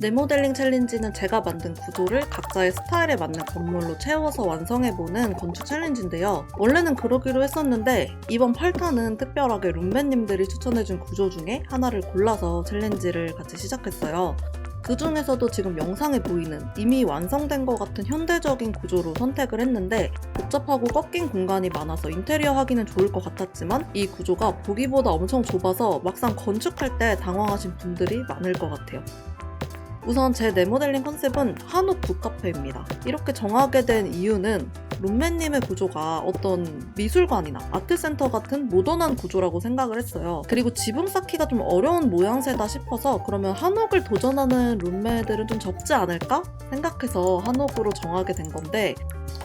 네모델링 챌린지는 제가 만든 구조를 각자의 스타일에 맞는 건물로 채워서 완성해보는 건축 챌린지인데요. 원래는 그러기로 했었는데 이번 8탄은 특별하게 룸메님들이 추천해준 구조 중에 하나를 골라서 챌린지를 같이 시작했어요. 그 중에서도 지금 영상에 보이는 이미 완성된 것 같은 현대적인 구조로 선택을 했는데 복잡하고 꺾인 공간이 많아서 인테리어 하기는 좋을 것 같았지만 이 구조가 보기보다 엄청 좁아서 막상 건축할 때 당황하신 분들이 많을 것 같아요. 우선 제 네모델링 컨셉은 한옥 북카페입니다. 이렇게 정하게 된 이유는 룸메님의 구조가 어떤 미술관이나 아트센터 같은 모던한 구조라고 생각을 했어요. 그리고 지붕 쌓기가 좀 어려운 모양새다 싶어서 그러면 한옥을 도전하는 룸메들은 좀 적지 않을까 생각해서 한옥으로 정하게 된 건데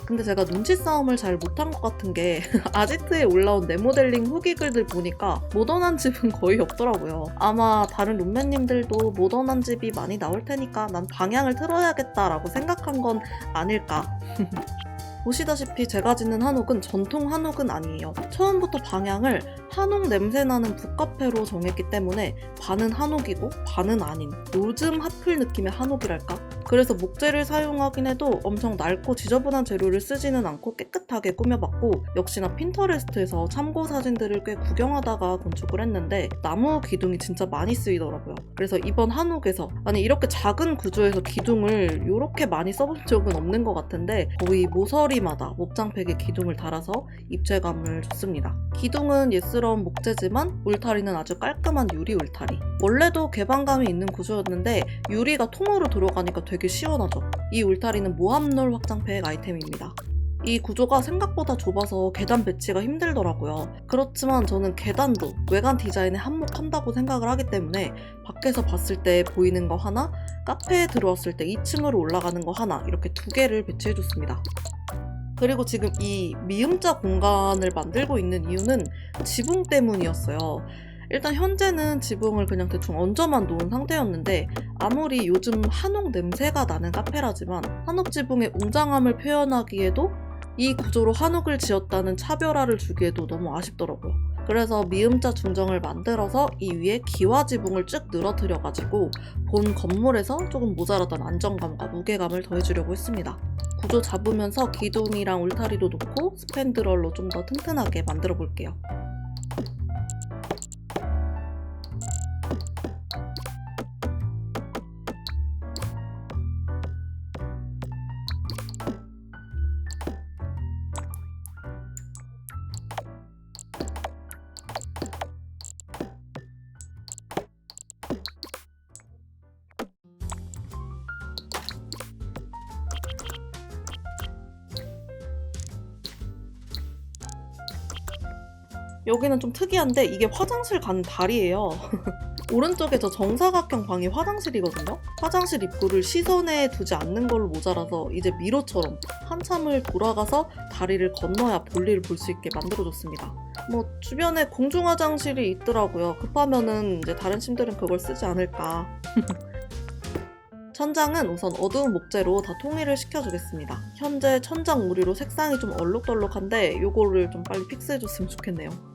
근데 제가 눈치 싸움을 잘 못한 것 같은 게 아지트에 올라온 네모델링 후기 글들 보니까 모던한 집은 거의 없더라고요. 아마 다른 룸메님들도 모던한 집이 많이 나올 테니까 난 방향을 틀어야겠다라고 생각한 건 아닐까. 보시다시피 제가 짓는 한옥은 전통 한옥은 아니에요. 처음부터 방향을 한옥 냄새나는 북카페로 정했기 때문에 반은 한옥이고 반은 아닌 요즘 핫플 느낌의 한옥이랄까? 그래서 목재를 사용하긴 해도 엄청 낡고 지저분한 재료를 쓰지는 않고 깨끗하게 꾸며봤고 역시나 핀터레스트에서 참고 사진들을 꽤 구경하다가 건축을 했는데 나무 기둥이 진짜 많이 쓰이더라고요. 그래서 이번 한옥에서 아니 이렇게 작은 구조에서 기둥을 이렇게 많이 써본 적은 없는 것 같은데 거의 모서리마다 목장팩에 기둥을 달아서 입체감을 줬습니다. 기둥은 예스러운 목재지만 울타리는 아주 깔끔한 유리 울타리. 원래도 개방감이 있는 구조였는데 유리가 통으로 들어가니까 되게 시원하죠. 이 울타리는 모함롤 확장팩 아이템입니다. 이 구조가 생각보다 좁아서 계단 배치가 힘들더라고요. 그렇지만 저는 계단도 외관 디자인에 한몫한다고 생각을 하기 때문에 밖에서 봤을 때 보이는 거 하나, 카페에 들어왔을 때 2층으로 올라가는 거 하나 이렇게 두 개를 배치해줬습니다. 그리고 지금 이 미음자 공간을 만들고 있는 이유는 지붕 때문이었어요. 일단 현재는 지붕을 그냥 대충 얹어만 놓은 상태였는데 아무리 요즘 한옥 냄새가 나는 카페라지만 한옥 지붕의 웅장함을 표현하기에도 이 구조로 한옥을 지었다는 차별화를 주기에도 너무 아쉽더라고요. 그래서 미음자 중정을 만들어서 이 위에 기와 지붕을 쭉 늘어뜨려가지고 본 건물에서 조금 모자라던 안정감과 무게감을 더해주려고 했습니다. 구조 잡으면서 기둥이랑 울타리도 놓고 스팬드럴로 좀 더 튼튼하게 만들어 볼게요. 여기는 좀 특이한데 이게 화장실 가는 다리예요. 오른쪽에 저 정사각형 방이 화장실이거든요. 화장실 입구를 시선에 두지 않는 걸로 모자라서 이제 미로처럼 한참을 돌아가서 다리를 건너야 볼일을 볼 수 있게 만들어줬습니다. 뭐 주변에 공중 화장실이 있더라고요. 급하면은 이제 다른 침들은 그걸 쓰지 않을까. 천장은 우선 어두운 목재로 다 통일을 시켜주겠습니다. 현재 천장 우리로 색상이 좀 얼룩덜룩한데 요거를 좀 빨리 픽스해줬으면 좋겠네요.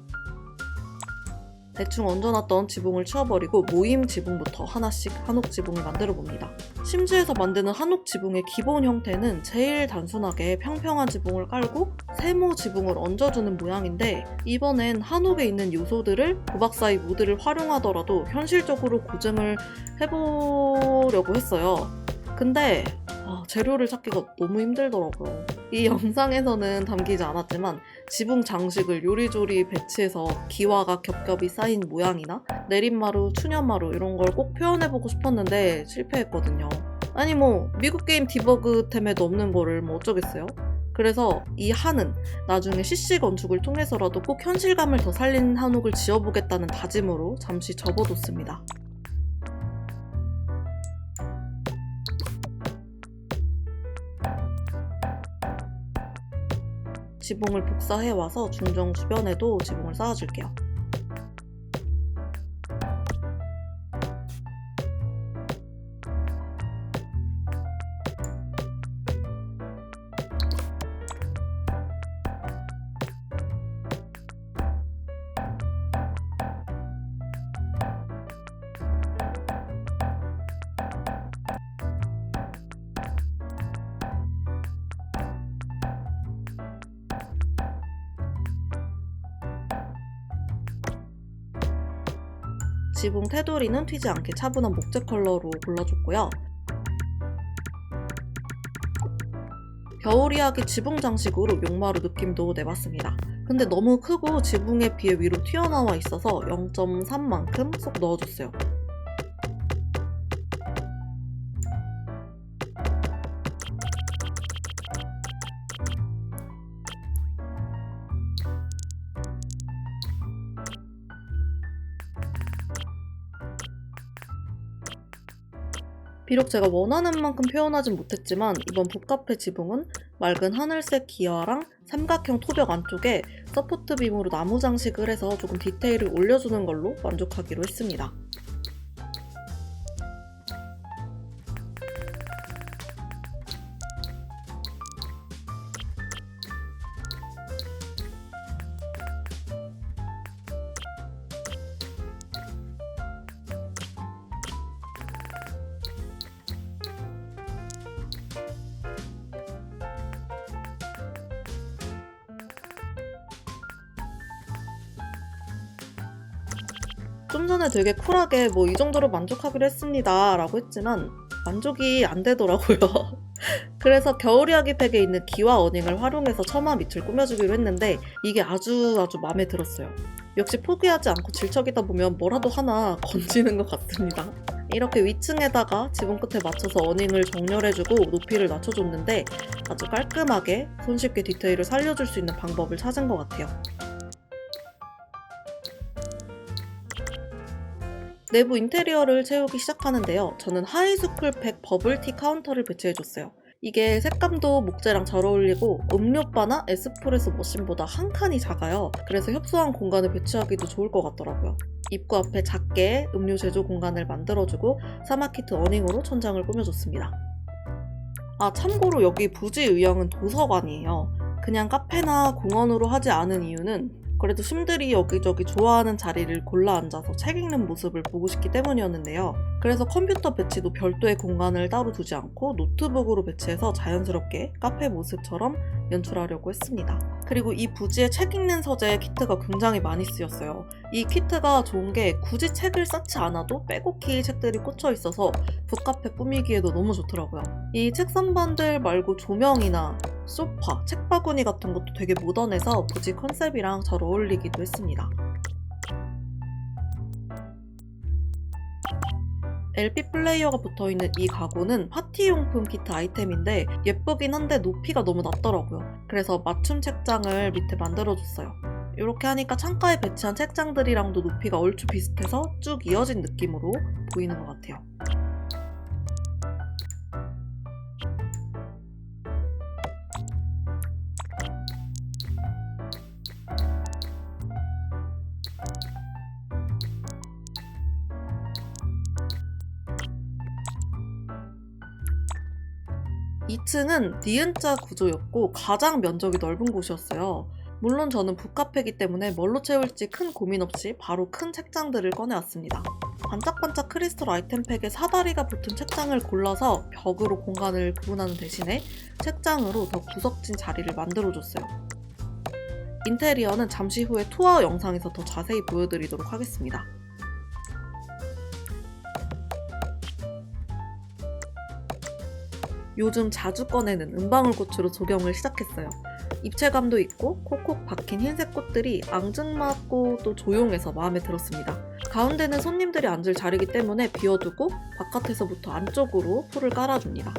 대충 얹어놨던 지붕을 치워버리고 모임 지붕부터 하나씩 한옥 지붕을 만들어 봅니다. 심지에서 만드는 한옥 지붕의 기본 형태는 제일 단순하게 평평한 지붕을 깔고 세모 지붕을 얹어주는 모양인데 이번엔 한옥에 있는 요소들을 도박사의 모드를 활용하더라도 현실적으로 고증을 해보려고 했어요. 근데 아, 재료를 찾기가 너무 힘들더라고요. 이 영상에서는 담기지 않았지만 지붕 장식을 요리조리 배치해서 기와가 겹겹이 쌓인 모양이나 내린마루, 추년마루 이런 걸 꼭 표현해보고 싶었는데 실패했거든요. 아니 뭐 미국 게임 디버그 템에도 없는 거를 뭐 어쩌겠어요? 그래서 이 한은 나중에 CC 건축을 통해서라도 꼭 현실감을 더 살린 한옥을 지어보겠다는 다짐으로 잠시 접어뒀습니다. 지붕을 복사해 와서 중정 주변에도 지붕을 쌓아줄게요. 지붕 테두리는 튀지 않게 차분한 목재 컬러로 골라줬고요. 겨울 이야기 지붕 장식으로 용마루 느낌도 내봤습니다. 근데 너무 크고 지붕에 비해 위로 튀어나와 있어서 0.3만큼 쏙 넣어줬어요. 비록 제가 원하는 만큼 표현하진 못했지만 이번 북카페 지붕은 맑은 하늘색 기와랑 삼각형 토벽 안쪽에 서포트 빔으로 나무 장식을 해서 조금 디테일을 올려주는 걸로 만족하기로 했습니다. 좀 전에 되게 쿨하게 뭐 이 정도로 만족하기로 했습니다 라고 했지만 만족이 안 되더라고요. 그래서 겨울 이야기 팩에 있는 기와 어닝을 활용해서 처마 밑을 꾸며주기로 했는데 이게 아주 아주 마음에 들었어요. 역시 포기하지 않고 질척이다 보면 뭐라도 하나 건지는 것 같습니다. 이렇게 위층에다가 지붕 끝에 맞춰서 어닝을 정렬해주고 높이를 낮춰줬는데 아주 깔끔하게 손쉽게 디테일을 살려줄 수 있는 방법을 찾은 것 같아요. 내부 인테리어를 채우기 시작하는데요. 저는 하이스쿨팩 버블티 카운터를 배치해줬어요. 이게 색감도 목재랑 잘 어울리고 음료바나 에스프레소 머신보다 한 칸이 작아요. 그래서 협소한 공간을 배치하기도 좋을 것 같더라고요. 입구 앞에 작게 음료 제조 공간을 만들어주고 사마키트 어닝으로 천장을 꾸며줬습니다. 아 참고로 여기 부지 의형은 도서관이에요. 그냥 카페나 공원으로 하지 않은 이유는 그래도 심들이 여기저기 좋아하는 자리를 골라 앉아서 책 읽는 모습을 보고 싶기 때문이었는데요. 그래서 컴퓨터 배치도 별도의 공간을 따로 두지 않고 노트북으로 배치해서 자연스럽게 카페 모습처럼 연출하려고 했습니다. 그리고 이 부지에 책 읽는 서재 키트가 굉장히 많이 쓰였어요. 이 키트가 좋은 게 굳이 책을 쌓지 않아도 빼곡히 책들이 꽂혀 있어서 북카페 꾸미기에도 너무 좋더라고요. 이 책 선반들 말고 조명이나 소파, 책바구니 같은 것도 되게 모던해서 부지 컨셉이랑 잘 어울리기도 했습니다. LP 플레이어가 붙어있는 이 가구는 파티용품 키트 아이템인데 예쁘긴 한데 높이가 너무 낮더라고요. 그래서 맞춤 책장을 밑에 만들어줬어요. 이렇게 하니까 창가에 배치한 책장들이랑도 높이가 얼추 비슷해서 쭉 이어진 느낌으로 보이는 것 같아요. 이층은 니은자 구조였고 가장 면적이 넓은 곳이었어요. 물론 저는 북카페이기 때문에 뭘로 채울지 큰 고민 없이 바로 큰 책장들을 꺼내왔습니다. 반짝반짝 크리스털 아이템팩에 사다리가 붙은 책장을 골라서 벽으로 공간을 구분하는 대신에 책장으로 더 구석진 자리를 만들어줬어요. 인테리어는 잠시 후에 투어 영상에서 더 자세히 보여드리도록 하겠습니다. 요즘 자주 꺼내는 은방울꽃으로 조경을 시작했어요. 입체감도 있고 콕콕 박힌 흰색 꽃들이 앙증맞고 또 조용해서 마음에 들었습니다. 가운데는 손님들이 앉을 자리이기 때문에 비워두고 바깥에서부터 안쪽으로 풀을 깔아줍니다.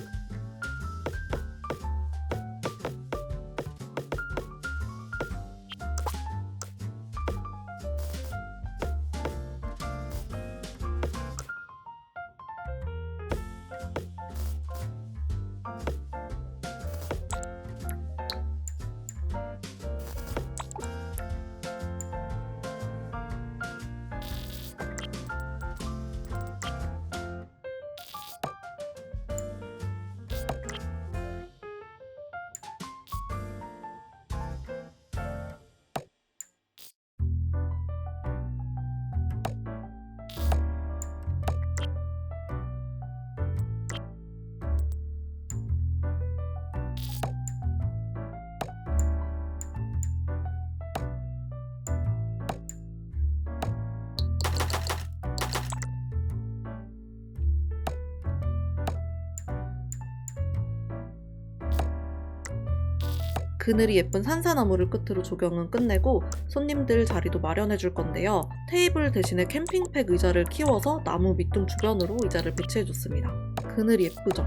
그늘이 예쁜 산사나무를 끝으로 조경은 끝내고 손님들 자리도 마련해 줄 건데요. 테이블 대신에 캠핑팩 의자를 키워서 나무 밑둥 주변으로 의자를 배치해 줬습니다. 그늘이 예쁘죠?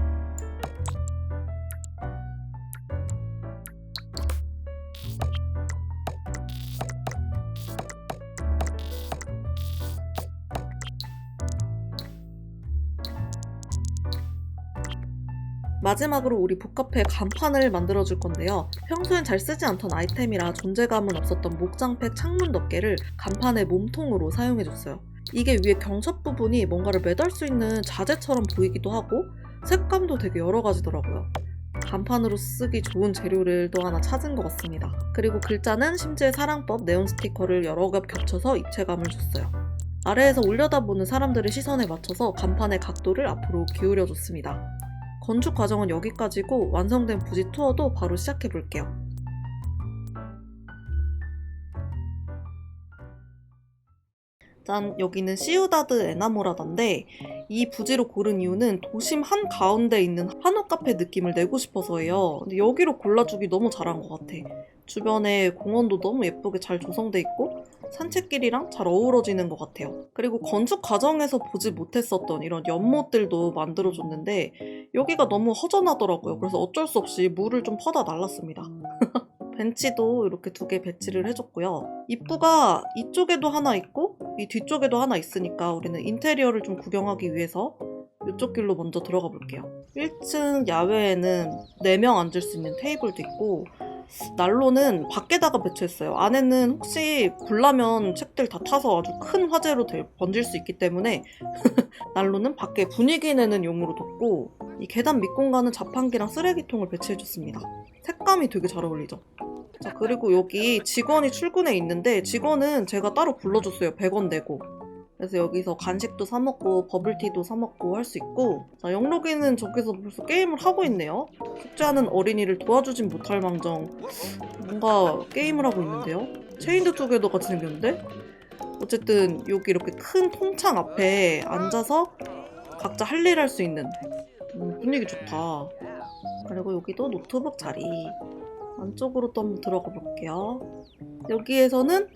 마지막으로 우리 북카페 간판을 만들어 줄 건데요. 평소엔 잘 쓰지 않던 아이템이라 존재감은 없었던 목장팩 창문 덮개를 간판의 몸통으로 사용해 줬어요. 이게 위에 경첩 부분이 뭔가를 매달 수 있는 자재처럼 보이기도 하고 색감도 되게 여러 가지더라고요. 간판으로 쓰기 좋은 재료를 또 하나 찾은 것 같습니다. 그리고 글자는 심지어 사랑법 네온 스티커를 여러 겹 겹쳐서 입체감을 줬어요. 아래에서 올려다보는 사람들의 시선에 맞춰서 간판의 각도를 앞으로 기울여 줬습니다. 건축 과정은 여기까지고 완성된 부지 투어도 바로 시작해 볼게요. 짠, 여기는 시우다드 에나모라다인데 이 부지로 고른 이유는 도심 한 가운데 있는 한옥 카페 느낌을 내고 싶어서예요. 근데 여기로 골라주기 너무 잘한 것 같아. 주변에 공원도 너무 예쁘게 잘 조성돼 있고 산책길이랑 잘 어우러지는 것 같아요. 그리고 건축 과정에서 보지 못했었던 이런 연못들도 만들어줬는데 여기가 너무 허전하더라고요. 그래서 어쩔 수 없이 물을 좀 퍼다 날랐습니다. 벤치도 이렇게 두 개 배치를 해줬고요. 입구가 이쪽에도 하나 있고 이 뒤쪽에도 하나 있으니까 우리는 인테리어를 좀 구경하기 위해서 이쪽 길로 먼저 들어가 볼게요. 1층 야외에는 4명 앉을 수 있는 테이블도 있고 난로는 밖에다가 배치했어요. 안에는 혹시 굴라면 책들 다 타서 아주 큰 화재로 될- 번질 수 있기 때문에 난로는 밖에 분위기 내는 용으로 뒀고 이 계단 밑공간은 자판기랑 쓰레기통을 배치해줬습니다. 색감이 되게 잘 어울리죠? 자 그리고 여기 직원이 출근해 있는데 직원은 제가 따로 불러줬어요. 100원 내고. 그래서 여기서 간식도 사 먹고 버블티도 사 먹고 할 수 있고 자, 영록이는 저기서 벌써 게임을 하고 있네요. 숙제하는 어린이를 도와주진 못할 망정 뭔가 게임을 하고 있는데요. 체인드 투게더 같이 생겼는데 어쨌든 여기 이렇게 큰 통창 앞에 앉아서 각자 할 일 할 수 있는 음, 분위기 좋다. 그리고 여기도 노트북 자리 안쪽으로 또 한번 들어가 볼게요. 여기에서는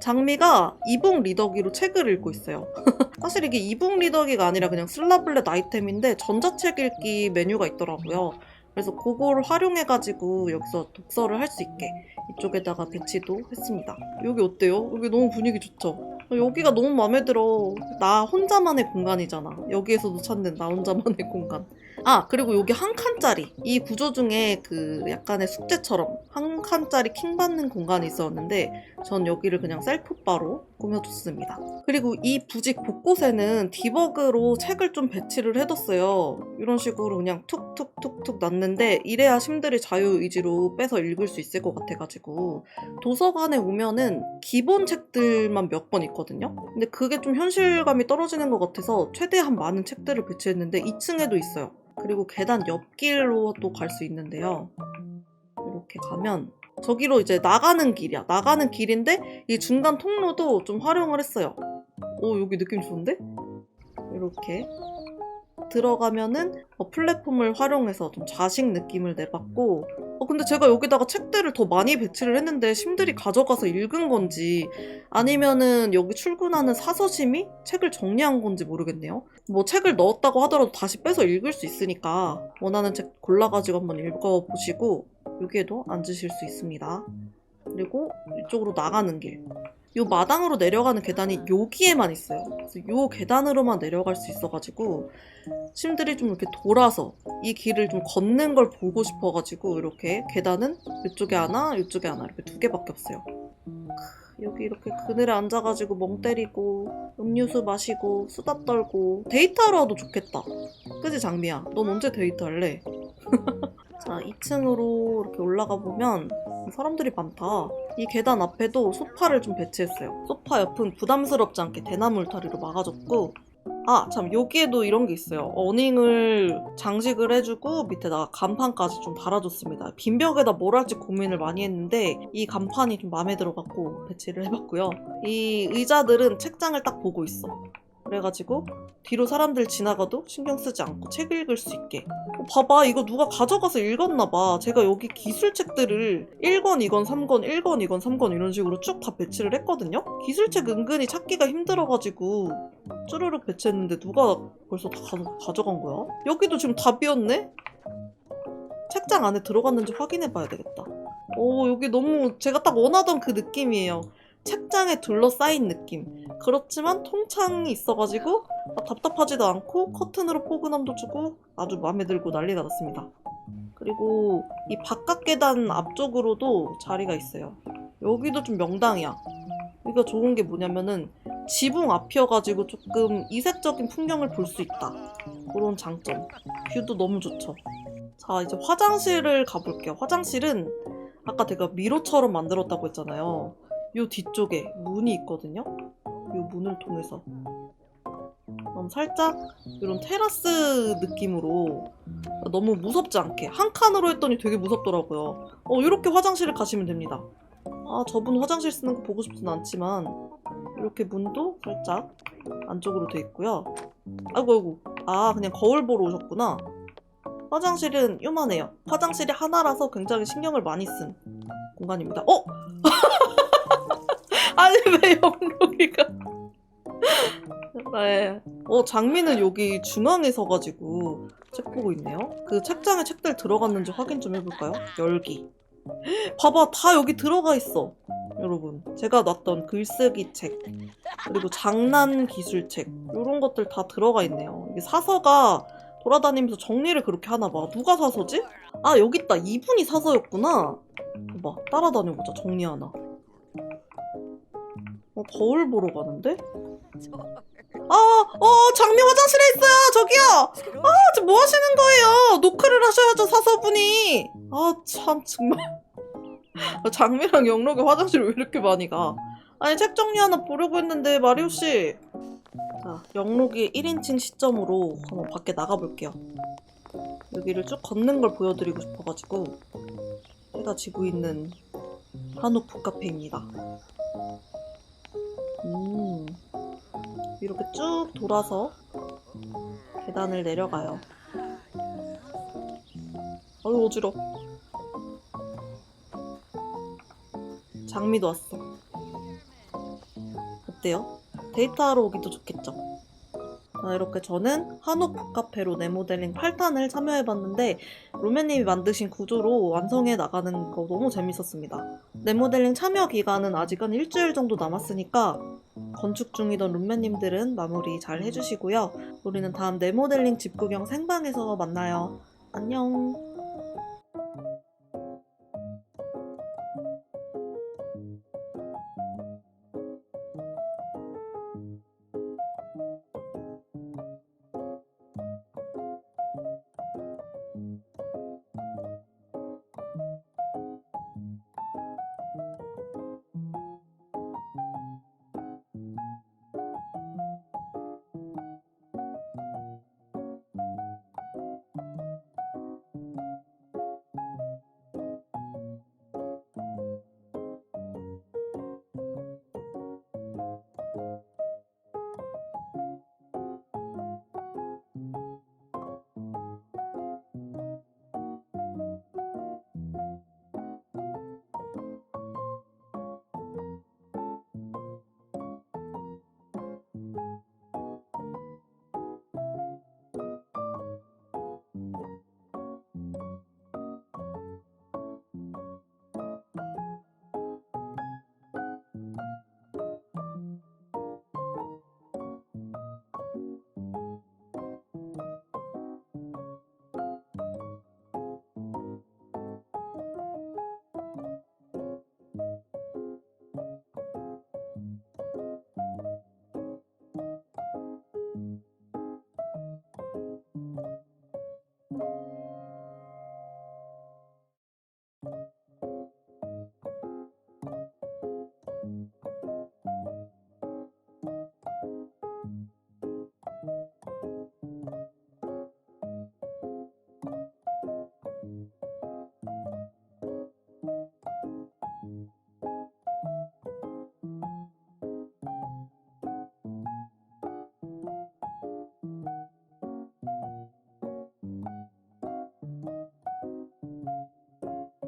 장미가 이북 리더기로 책을 읽고 있어요. 사실 이게 이북 리더기가 아니라 그냥 슬라블렛 아이템인데 전자책 읽기 메뉴가 있더라고요. 그래서 그거를 활용해가지고 여기서 독서를 할 수 있게 이쪽에다가 배치도 했습니다. 여기 어때요? 여기 너무 분위기 좋죠? 여기가 너무 마음에 들어. 나 혼자만의 공간이잖아. 여기에서도 찾는 나 혼자만의 공간. 아, 그리고 여기 한 칸짜리. 이 구조 중에 그 약간의 숙제처럼 한 칸짜리 킹 받는 공간이 있었는데 전 여기를 그냥 셀프바로 꾸며줬습니다. 그리고 이 부직 곳곳에는 디버그로 책을 좀 배치를 해뒀어요. 이런 식으로 그냥 툭툭툭툭 놨는데 이래야 심들이 자유의지로 빼서 읽을 수 있을 것 같아가지고 도서관에 오면은 기본 책들만 몇 권 있거든요. 근데 그게 좀 현실감이 떨어지는 것 같아서 최대한 많은 책들을 배치했는데 2층에도 있어요. 그리고 계단 옆길로 또 갈 수 있는데요. 이렇게 가면 저기로 이제 나가는 길이야. 나가는 길인데 이 중간 통로도 좀 활용을 했어요. 오 여기 느낌 좋은데? 이렇게 들어가면은 어, 플랫폼을 활용해서 좀 좌식 느낌을 내봤고 어, 근데 제가 여기다가 책들을 더 많이 배치를 했는데 심들이 가져가서 읽은 건지 아니면은 여기 출근하는 사서심이 책을 정리한 건지 모르겠네요. 뭐 책을 넣었다고 하더라도 다시 빼서 읽을 수 있으니까 원하는 책 골라가지고 한번 읽어보시고 여기에도 앉으실 수 있습니다. 그리고 이쪽으로 나가는 길. 요 마당으로 내려가는 계단이 여기에만 있어요. 그래서 요 계단으로만 내려갈 수 있어가지고 심들이 좀 이렇게 돌아서 이 길을 좀 걷는 걸 보고 싶어가지고 이렇게 계단은 이쪽에 하나, 이쪽에 하나 이렇게 두 개밖에 없어요. 크, 여기 이렇게 그늘에 앉아가지고 멍 때리고 음료수 마시고 수다 떨고 데이트하러 와도 좋겠다. 그지 장미야? 넌 언제 데이트할래? 자, 2층으로 이렇게 올라가 보면 사람들이 많다. 이 계단 앞에도 소파를 좀 배치했어요. 소파 옆은 부담스럽지 않게 대나무 울타리로 막아줬고 아, 참, 여기에도 이런 게 있어요. 어닝을 장식을 해주고 밑에다가 간판까지 좀 달아줬습니다. 빈벽에다 뭘 할지 고민을 많이 했는데 이 간판이 좀 마음에 들어갖고 배치를 해봤고요. 이 의자들은 책장을 딱 보고 있어. 그래가지고 뒤로 사람들 지나가도 신경 쓰지 않고 책 읽을 수 있게. 어, 봐봐, 이거 누가 가져가서 읽었나봐. 제가 여기 기술책들을 1권, 2권, 3권, 1권, 2권, 3권 이런 식으로 쭉 다 배치를 했거든요? 기술책 은근히 찾기가 힘들어가지고 쭈르륵 배치했는데 누가 벌써 다 가, 가져간 거야? 여기도 지금 다 비었네? 책장 안에 들어갔는지 확인해봐야 되겠다. 오, 여기 너무 제가 딱 원하던 그 느낌이에요. 책장에 둘러싸인 느낌. 그렇지만 통창이 있어가지고 아, 답답하지도 않고 커튼으로 포근함도 주고 아주 마음에 들고 난리가 났습니다. 그리고 이 바깥 계단 앞쪽으로도 자리가 있어요. 여기도 좀 명당이야. 여기가 좋은 게 뭐냐면은 지붕 앞이어가지고 조금 이색적인 풍경을 볼 수 있다. 그런 장점. 뷰도 너무 좋죠. 자, 이제 화장실을 가볼게요. 화장실은 아까 제가 미로처럼 만들었다고 했잖아요. 요 뒤쪽에 문이 있거든요. 요 문을 통해서 그럼 살짝 이런 테라스 느낌으로 너무 무섭지 않게 한 칸으로 했더니 되게 무섭더라고요. 어 이렇게 화장실을 가시면 됩니다. 아 저분 화장실 쓰는 거 보고 싶진 않지만 이렇게 문도 살짝 안쪽으로 돼 있고요. 아이고 아이고 아 그냥 거울 보러 오셨구나. 화장실은 요만해요. 화장실이 하나라서 굉장히 신경을 많이 쓴 공간입니다. 어? 아니 왜 영록이가 네. 어 장미는 여기 중앙에 서가지고 책 보고 있네요. 그 책장에 책들 들어갔는지 확인 좀 해볼까요? 열기. 봐봐 다 여기 들어가 있어. 여러분 제가 놨던 글쓰기 책 그리고 장난 기술책 이런 것들 다 들어가 있네요. 이게 사서가 돌아다니면서 정리를 그렇게 하나 봐. 누가 사서지? 아 여기 있다. 이분이 사서였구나. 봐 따라다녀 보자. 정리 하나. 어, 거울 보러 가는데? 아, 어, 장미 화장실에 있어요. 저기요. 아, 지금 뭐 하시는 거예요? 노크를 하셔야죠, 사서분이. 아, 참, 정말. 아, 장미랑 영록이 화장실 왜 이렇게 많이 가? 아니, 책 정리 하나 보려고 했는데, 마리오 씨. 자, 영록이 1인칭 시점으로 한번 밖에 나가볼게요. 여기를 쭉 걷는 걸 보여드리고 싶어가지고, 해가 지고 있는 한옥 북카페입니다. 음, 이렇게 쭉 돌아서 계단을 내려가요. 아유, 어지러. 장미도 왔어. 어때요? 데이트하러 오기도 좋겠죠? 자, 이렇게 저는 한옥 북카페로 네모델링 8탄을 참여해봤는데 로맨님이 만드신 구조로 완성해 나가는 거 너무 재밌었습니다. 네모델링 참여 기간은 아직은 일주일 정도 남았으니까 건축 중이던 룸메님들은 마무리 잘 해주시고요. 우리는 다음 네모델링 집 구경 생방에서 만나요. 안녕.